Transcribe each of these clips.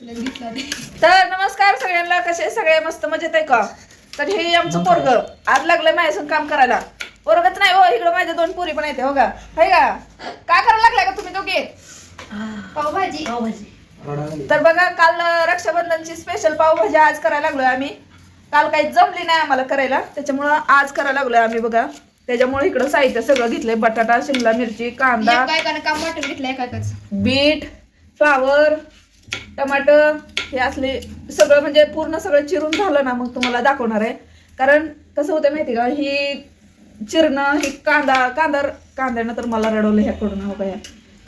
तर नमस्कार सगळ्यांना. कसे सगळे? मस्त मजेत आहे का? तर हे आमचं पोरग. आज लागलंय माझ्यासून काम करायला. पोरगच नाही हो इकडं माझ्या दोन पोरी पण येते हो का? हाय का? काय करायला लागलाय का तुम्ही दोघे? पावभाजी. तर बघा काल रक्षाबंधनची स्पेशल पावभाजी आज करायला लागलोय आम्ही. काल काही जमली नाही आम्हाला करायला. त्याच्यामुळं आज करायला लागलोय आम्ही बघा. त्याच्यामुळे इकडं साहित्य सगळं घेतलंय. बटाटा शिमला मिरची कांदा काय काय काम वाटून घेतलंय एकाच बीट फ्लावर टमाटर हे असले सगळं म्हणजे पूर्ण सगळं चिरून झालं ना मग तुम्हाला दाखवणार आहे. कारण कसं होतं माहिती का? ही चिरणं ही कांदा कांदा कांद्यानं तर मला रडवलं ह्या कडून हो का ह्या?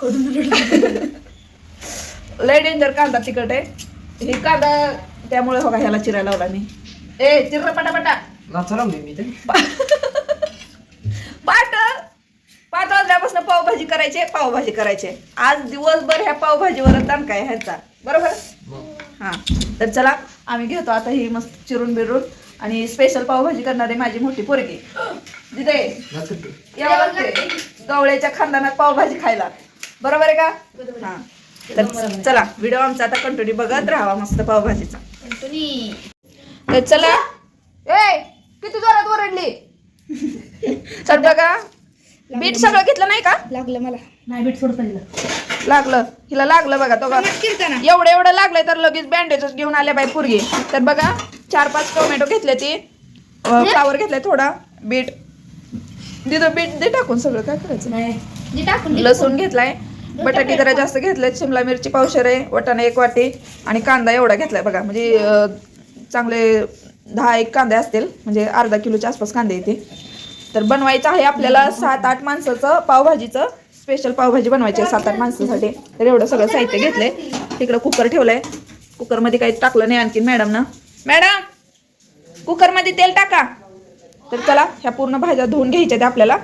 कडून रडवलं. लय डेंजर कांदा तिखट आहे. ही कांदा त्यामुळे हो का ह्याला चिरायला लावला मी. ए चिर पटापटा. पाट वाजल्यापासून पावभाजी करायचे पावभाजी करायचे. आज दिवसभर ह्या पावभाजीवर ताण काय ह्याचा. बरोबर? हा. तर चला आम्ही घेतो आता ही मस्त चिरून बिरून आणि स्पेशल पावभाजी करणारी माझी मोठी पोरगी. यावं लागते गवळ्याच्या खानदानात पावभाजी खायला. बरोबर आहे का? हा. तर चला व्हिडिओ आमचा आता कंटिन्यू बघत राहावा मस्त पावभाजीचा. तर चला. ए किती जोरात ओरडली? तर बघा बीट सगळं घेतलं नाही का? लागलं मला. नाही बीट सोडता लागलं. हिला लागलं बघा तो बघा किरताना. एवढं एवढं लागलंय तर लगेच बँडेजच घेऊन आले बाई पूर्वी तर बघा चार पाच टोमॅटो घेतले ती. फ्लावर घेतलाय थोडा. बीट. दिदं बीट दे टाकून सगळं. काय करायचं? नाही. जे टाकून. लसूण घेतलाय. बटाटे जरा जास्त घेतलेत. शिमला मिरची पावशर आहे वटाणा एक वाटी आणि कांदा एवढा घेतलाय बघा. म्हणजे चांगले दहा एक कांदे असतील. म्हणजे अर्धा किलोच्या आसपास कांदे येते तर बनवायचं आहे आपल्याला सात आठ माणसाचं पावभाजीचं. स्पेशल पावभाजी बनवायची आहे सात आठ माणसासाठी. तर एवढं सगळं साहित्य घेतलंय. तिकडं कुकर ठेवलंय. कुकरमध्ये काही टाकलं नाही आणखी मॅडमनं मॅडम कुकरमध्ये तेल टाका. तर चला ह्या पूर्ण भाज्या धुवून घ्यायच्या त्या आपल्याला.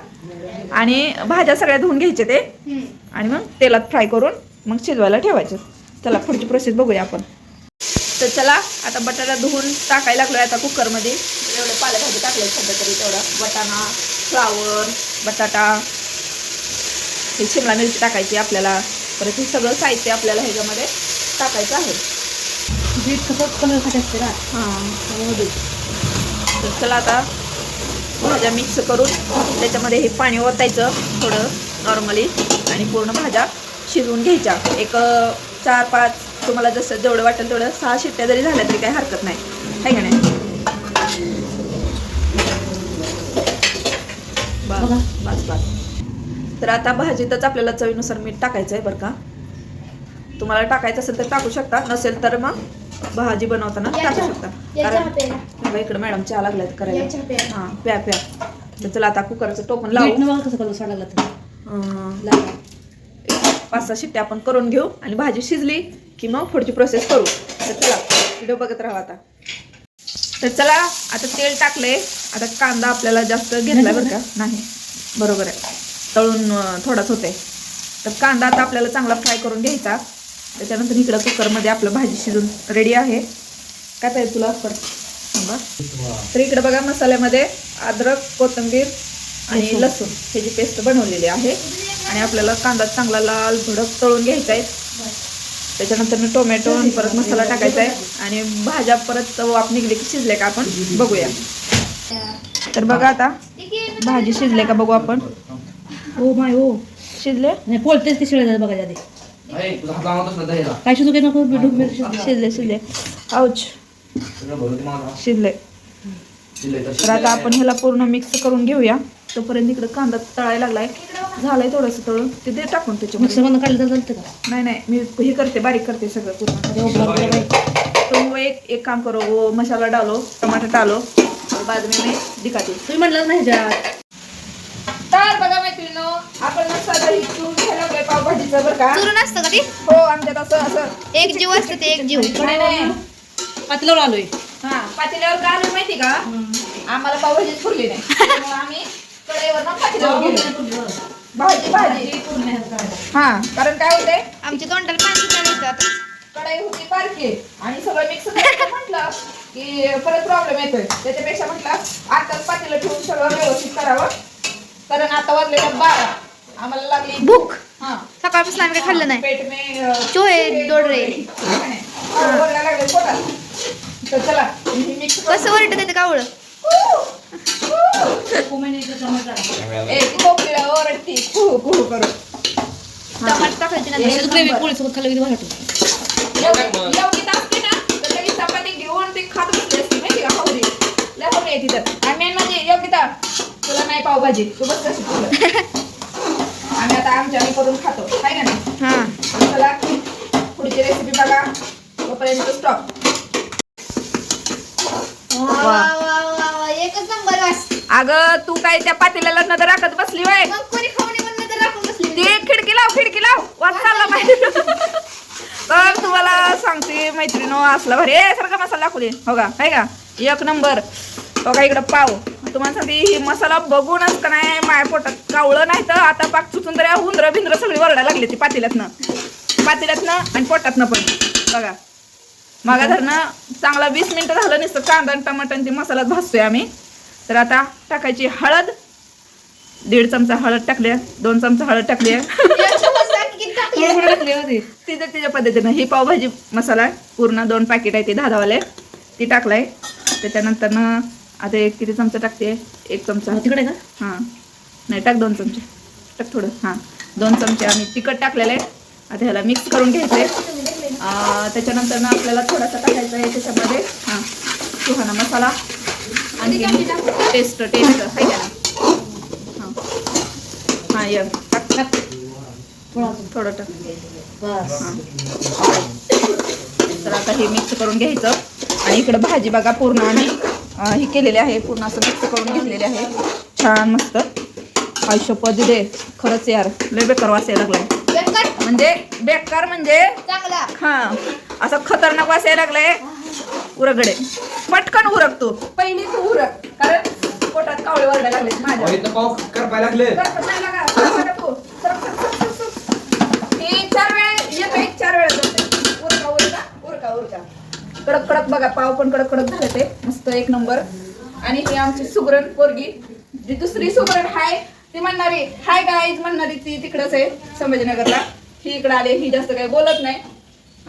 आणि भाज्या सगळ्या धुवून घ्यायच्या ते. आणि मग तेलात फ्राय करून मग शिजवायला ठेवायचं. चला पुढची प्रोसेस बघूया आपण. तर चला आता बटाटा धुवून टाकायला लागलोय आता कुकरमध्ये एवढे पालेभाजी टाकले सध्या तरी तेवढा. वटाणा फ्लावर बटाटा. हे शिमला मिरची टाकायची आपल्याला. परत हे सगळं साहित्य आपल्याला ह्याच्यामध्ये टाकायचं आहे. असते ना. हां. तर चला आता भाज्या मिक्स करून त्याच्यामध्ये हे पाणी ओतायचं थोडं नॉर्मली आणि पूर्ण भाज्या शिजवून घ्यायच्या. एक चार पाच तुम्हाला जसं जेवढं वाटेल तेवढं सहा शिट्ट्या जरी झाल्या तरी काही हरकत नाही. आहे का नाही? बस. बस. तर आता भाजीतच आपल्याला चवीनुसार मीठ टाकायचं आहे बरं का. तुम्हाला टाकायचं असेल तर टाकू शकता नसेल तर मग भाजी बनवताना टाकू शकता. कारण इकडे मॅडम चहा लागल्यात करायला. हा प्या प्या. तर चला आता कुकरचं टोपण बीट लावू न बघा कसं कलर सोडायला लागला अं, लागला पाच सहा शिट्ट्या आपण करून घेऊ आणि भाजी शिजली की मग पुढची प्रोसेस करू. तर चला व्हिडिओ बघत राहा आता. तर चला आता तेल टाकलंय. आता कांदा आपल्याला जास्त घेतलाय बरं का? नाही. बरोबर आहे. तळून थोडाच होते तर कांदा आता आपल्याला चांगला फ्राय करून घ्यायचा. त्याच्यानंतर इकडं कुकरमध्ये आपलं भाजी शिजून रेडी आहे. काय पाहिजे तुला परत थांबा. तर इकडे बघा मसाल्यामध्ये अद्रक कोथिंबीर आणि लसूण. ह्याची पेस्ट बनवलेली आहे. आणि आपल्याला कांदा चांगला लाल भडक तळून घ्यायचा आहे. त्याच्यानंतर मी टोमॅटो आणि परत मसाला टाकायचा आहे. आणि भाज्या परत वाफ निघली की शिजले का आपण बघूया. तर बघा आता भाजी शिजले का बघू आपण? हो माय हो. शिजले? नाही पोलतेच ते शिळे बघा आधी. काय शिजू काय नको? शिजली. शिजले. शिजले आऊच. शिजले. तर आता आपण ह्याला पूर्ण मिक्स करून घेऊया. तोपर्यंत इकडे कांदा तळायला लागलाय. झालाय थोडंसं तळून. ते दे टाकून त्याच्यामध्ये. मिक्सर बंद काढलं तर चालतं का? नाही नाही. मी हे करते बारीक करते सगळं पूर्ण. अरे हो. तो वो एक एक काम करो वो मसाला डालो टमाटर डालो और बाद में मैं दिखाती हूँ. तुम्ही म्हटलं नाही तर बघा मैत्रिणीनो आपण मसाला ही चुरून घ्यायला लागलोय पावभाजीचं बरं का? चुरून असतं का ते? हो आमच्यात असं असं. एक जीव असतं ते एक जीव. नाही नाही पातीलावर आलोय. हा पातेल्यावर का आलं माहिती का? आम्हाला पावभाजीच फुरली नाही. त्यामुळे आम्ही भाजी भाजी. हा कारण काय होते आमच्या तोंडाला पाणी सुटायला कढाई होती बारकी आणि सगळं मिक्स करायचं म्हटलं की परत प्रॉब्लेम येतोय. त्याच्यापेक्षा म्हटलं आताच पातेलं ठेवून सगळं व्यवस्थित करावं. कारण आता वाजलेलं बारा. आम्हाला लागली भूक. हा. सकाळपासून आम्ही काही खाल्लं नाही. पेट में चोहे दोड रे. नाही, नाही. तर चला मिक्स कसं ओरडत येतं कावळं? ना ग्रेव्ही नंबर. पोळी सोबत खाल्लं किती भारी ना म्हणजे तुला नाही पावभाजी तू बस कशी तुला आम्ही आता आमच्या आम्ही करून खातो काय हा चला पुढची रेसिपी बघा तोपर्यंत स्टॉप अगं तू काय त्या पातेल्याला नजर राखत बसली वय? मग कोणी राखून बसली? ते खिडकी लाव खिडकी लाव. वाच चालला पाहिजे तर तुम्हाला सांगते मैत्रिणो असला भारी. ए सारखा मसाला दाखवू दे. हो का? आहे का? एक नंबर. हो का इकडं पाव. तुम्हाला सांगते ही मसाला बघूनच का नाही माया पोटात कावळं नाही तर आता पाक चुचून तरी हुंदर भिंद्र सगळी वरडायला लागली ती पातेल्यातनं. पातेल्यातनं आणि पोटातनं पण. बघा. मागा धरणं चांगला वीस मिनिटं झालं नुसतं कांदा आणि टमाटर आणि ते मसाल्यात भाजतोय आम्ही. तर आता टाकायची हळद. दीड चमचा हळद टाकली दोन चमचा हळद टाकली होते तिच्या तिच्या पद्धतीनं ही पावभाजी मसाला आहे. पूर्ण दोन पॅकेट आहे ते दहा दहावाले ती टाकलाय. त्याच्यानंतर ना आता एक किती चमचा टाकते? एक चमचा. तिकडे का? हां. नाही टाक दोन चमचे. टाक थोडं. हां. दोन चमचे आम्ही तिखट टाकलेलं. आहे आता ह्याला मिक्स करून घ्यायचं. आहे त्याच्यानंतर ना आपल्याला थोडासा टाकायचा आहे त्याच्यामध्ये. हां. सुहाना मसाला. टेस्ट टेस्ट आहे का हां. हां ये. टाक टाक. थोडा थोडं टाक. बस तर आता हे मिक्स करून घ्यायचं. आणि इकडं भाजी बघा पूर्ण आम्ही हे केलेले आहे. पूर्ण असं मिक्स करून घेतलेले आहे. छान मस्त. आयुष्य दे. खरंच यार लय बेकार वास यायला लागलाय. म्हणजे बेकार म्हणजे हा. असं खतरनाक वास यायला लागलाय. उरगडे. पटकन उरक तू. पहिली तू उरक कारण पोटात कावळे वरडायला लागले माझ्या. हे चार वेळ येतो एक चार वेळा जाते. उरका उरका उरका उरका. कडक कडक बघा पाव पण कडक कडक झाले ते. मस्त एक नंबर. आणि ही आमची सुगरण पोरगी जी दुसरी सुगरण हाय ती म्हणणारी हाय गाईज म्हणणारी ती तिकडच आहे संभाजीनगरला. ही इकडे आली ही जास्त काही बोलत नाही.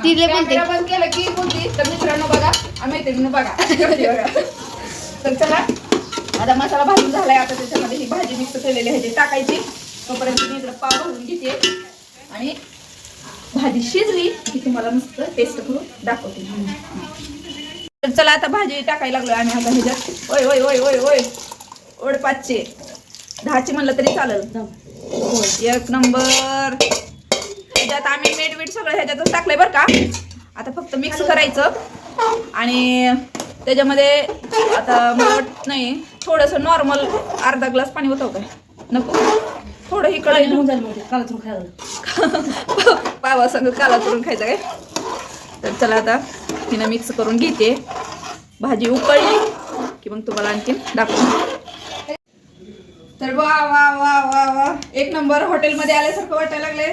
ती लय बोलते. बंद केलं की बोलती. तर मित्रांनो बघा आम्ही मैत्रिणीनं बघा. तर चला आता मसाला भाजून झालाय. आता त्याच्यामध्ये ही भाजी मिक्स केलेली आहे ती टाकायची. तोपर्यंत मी इकडे पाव भाजून घेते. आणि भाजी शिजली की तुम्हाला मस्त टेस्ट करून दाखवते. तर चला आता भाजी टाकायला लागलोय आणि आता ह्याच्यात. ओय ओय ओय ओय ओय. ओढ पाचशे. दहाचे म्हणलं तरी चालेल. एक नंबर. आम्ही मीठ वीट सगळं ह्याच्यातच टाकलंय बरं का. आता फक्त मिक्स करायचं. आणि त्याच्यामध्ये आता मला वाटत नाही थोडंसं नॉर्मल अर्धा ग्लास पाणी होतं काय? नको? थोडं काळी इकडे. पावा संग काला करून खायचं काय? तर चला आता तिनं मिक्स करून घेते. भाजी उकळली की मग तुम्हाला आणखीन दाखवते तर वा वा वा वा वा. एक नंबर हॉटेलमध्ये आल्यासारखं वाटायला लागले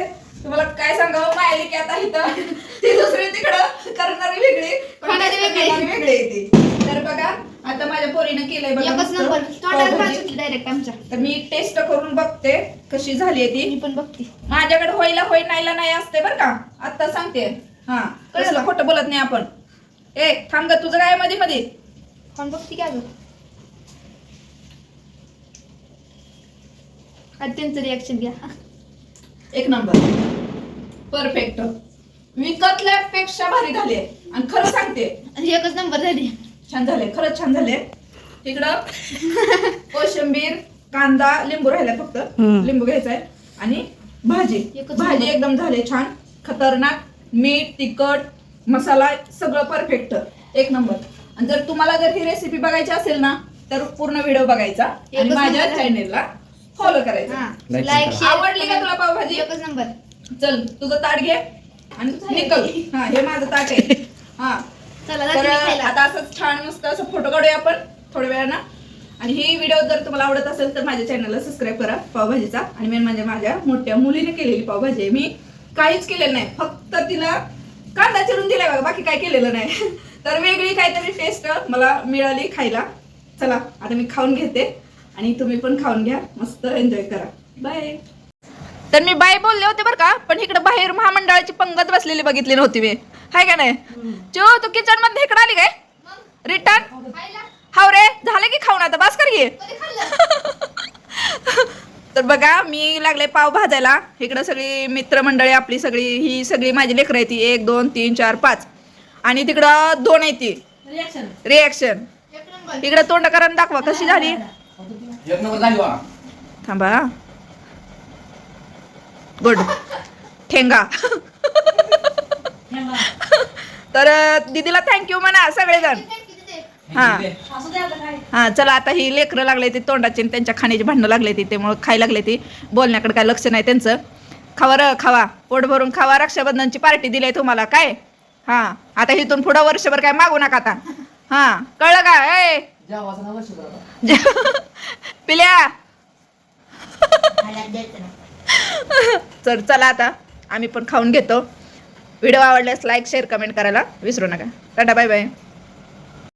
तुम्हाला काय सांगावं? माहिती की आता इथं ती दुसरी तिकडं करणारी वेगळी वेगळी. खाणारी वेगळी आहे ती. तर बघा आता माझ्या पोरीनं केलंय बघा एकच मस्त पावभाजी. डायरेक्ट आमच्या. तर मी टेस्ट करून बघते कशी झाली ती. मी पण बघते. माझ्याकडे होईला होई नाहीला नाही असते बरं का. आता सांगते. हा कसलं खोटं बोलत नाही आपण. ए थांब ग तुझं काय मध्ये मध्ये कोण बघते काय आता त्यांचं रिॲक्शन घ्या. एक नंबर. परफेक्ट विकतल्यापेक्षा भारी झाले आणि खरं सांगते. आणि एकच नंबर झाली. छान झाले खरंच छान झाले. तिकडं कोशिंबीर कांदा लिंबू राहिला फक्त. लिंबू घ्यायचा आहे आणि भाजी. भाजी. एकदम झाले छान. खतरनाक. मीठ तिखट मसाला सगळं परफेक्ट एक नंबर. आणि जर तुम्हाला जर ही रेसिपी बघायची असेल ना तर पूर्ण व्हिडिओ बघायचा. आणि माझ्या. चॅनेलला फॉलो करायचा. हा. लाईक आवडली का तुला पावभाजी? एकच नंबर. चल तुझं ताट घे आणि निकल. हा हे माझं ताट आहे. हा. चला तर आता असंच छान मस्त असं फोटो काढूया आपण थोड्या वेळानं. आणि ही व्हिडिओ जर तुम्हाला आवडत असेल तर माझ्या चॅनलला सबस्क्राईब करा पावभाजीचा. आणि मेन म्हणजे माझ्या मोठ्या मुलीने केलेली पावभाजी आहे. मी काहीच केलेलं नाही. फक्त तिला कांदा चिरून दिलाय बघा बाकी काय केलेलं नाही. तर वेगळी काहीतरी टेस्ट मला मिळाली खायला. चला आता मी खाऊन घेते. आणि तुम्ही पण खाऊन घ्या. मस्त एन्जॉय करा. बाय. तर मी बाय बोलले होते बरं का पण इकडे बाहेर महामंडळाची पंगत बसलेली बघितली नव्हती मी. हाय का नाही? चो तू किचनमध्ये इकडे आली काय? रिटर्न हाव रे झालं की खाऊन आता बस कर खाल्लं? तर बघा मी लागले पाव भाजायला. इकडं सगळी मित्रमंडळी आपली सगळी ही सगळी माझी लेकरं आहे ती. एक दोन तीन चार पाच. आणि तिकडं दोन आहे ती. रिॲक्शन इकडं तोंड करून दाखवा कशी झाली? एक नंबर झाली वा थांबा. गुड. ठेंगा. तर दीदीला थँक्यू म्हणा सगळेजण. हा. हा चला आता ही लेकरं लागले ती तोंडाची आणि त्यांच्या खाण्याची भांडणं लागले ती त्यामुळे खायला लागले ती. बोलण्याकडे काय लक्ष नाही त्यांचं. खावा र खावा. पोट भरून खावा. रक्षाबंधनची पार्टी दिली आहे तुम्हाला काय? हा. आता इथून पुढं वर्षभर काय मागू नका आता. हा. कळलं का? ए! पिल्या? तर चला आता. आम्ही पण खाऊन घेतो. व्हिडिओ आवडल्यास लाईक शेअर कमेंट करायला विसरू नका. Tata bye bye